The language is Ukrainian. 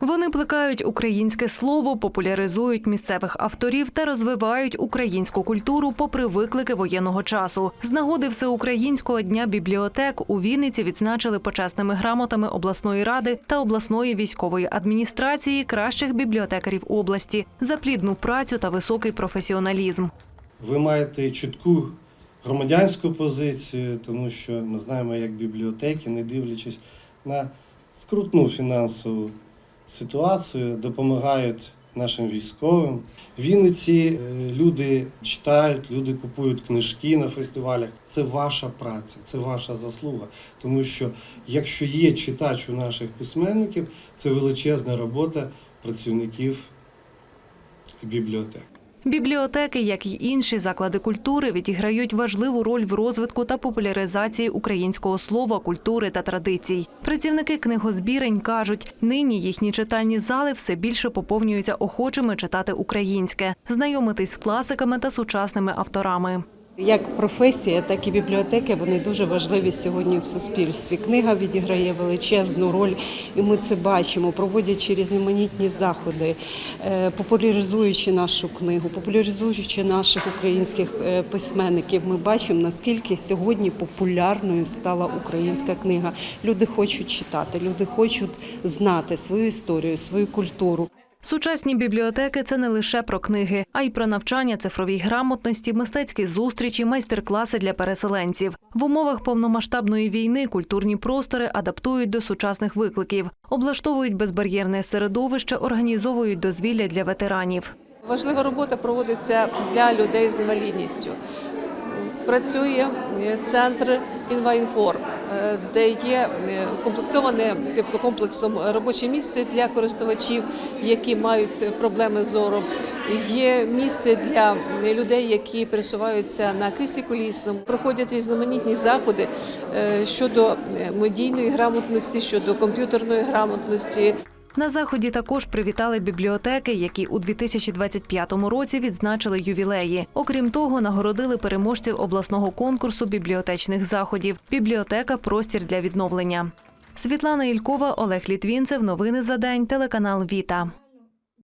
Вони плекають українське слово, популяризують місцевих авторів та розвивають українську культуру попри виклики воєнного часу. З нагоди всеукраїнського дня бібліотек у Вінниці відзначили почесними грамотами обласної ради та обласної військової адміністрації кращих бібліотекарів області за плідну працю та високий професіоналізм. Ви маєте чітку громадянську позицію, тому що ми знаємо, як бібліотеки, не дивлячись на скрутну фінансову ситуацію, допомагають нашим військовим. В Вінниці е, люди читають, люди купують книжки на фестивалях. Це ваша праця, це ваша заслуга. Тому що якщо є читач у наших письменників, це величезна робота працівників бібліотек. Бібліотеки, як й інші заклади культури, відіграють важливу роль в розвитку та популяризації українського слова, культури та традицій. Працівники книгозбірень кажуть, нині їхні читальні зали все більше поповнюються охочими читати українське, знайомитись з класиками та сучасними авторами. Як професія, так і бібліотеки вони дуже важливі сьогодні в суспільстві. Книга відіграє величезну роль, і ми це бачимо, проводячи різноманітні заходи, е, популяризуючи нашу книгу, популяризуючи наших українських е, письменників. Ми бачимо, наскільки сьогодні популярною стала українська книга. Люди хочуть читати, люди хочуть знати свою історію, свою культуру. Сучасні бібліотеки це не лише про книги, а й про навчання цифровій грамотності, мистецькі зустрічі, майстер-класи для переселенців. В умовах повномасштабної війни культурні простори адаптують до сучасних викликів, облаштовують безбар'єрне середовище, організовують дозвілля для ветеранів. Важлива робота проводиться для людей з інвалідністю. Працює е, центр «Інваінформ», де є комплектоване укомплектоване теплокомплексом робоче місце для користувачів, які мають проблеми з зором. Є місце для людей, які пересуваються на кріслі колісному. Проходять різноманітні заходи е, щодо медійної грамотності, щодо комп'ютерної грамотності. На заході також привітали бібліотеки, які у 2025 році відзначили ювілеї. Окрім того, нагородили переможців обласного конкурсу бібліотечних заходів. Бібліотека простір для відновлення. Світлана Ількова, Олег Літвінцев. Новини за день. Телеканал Віта.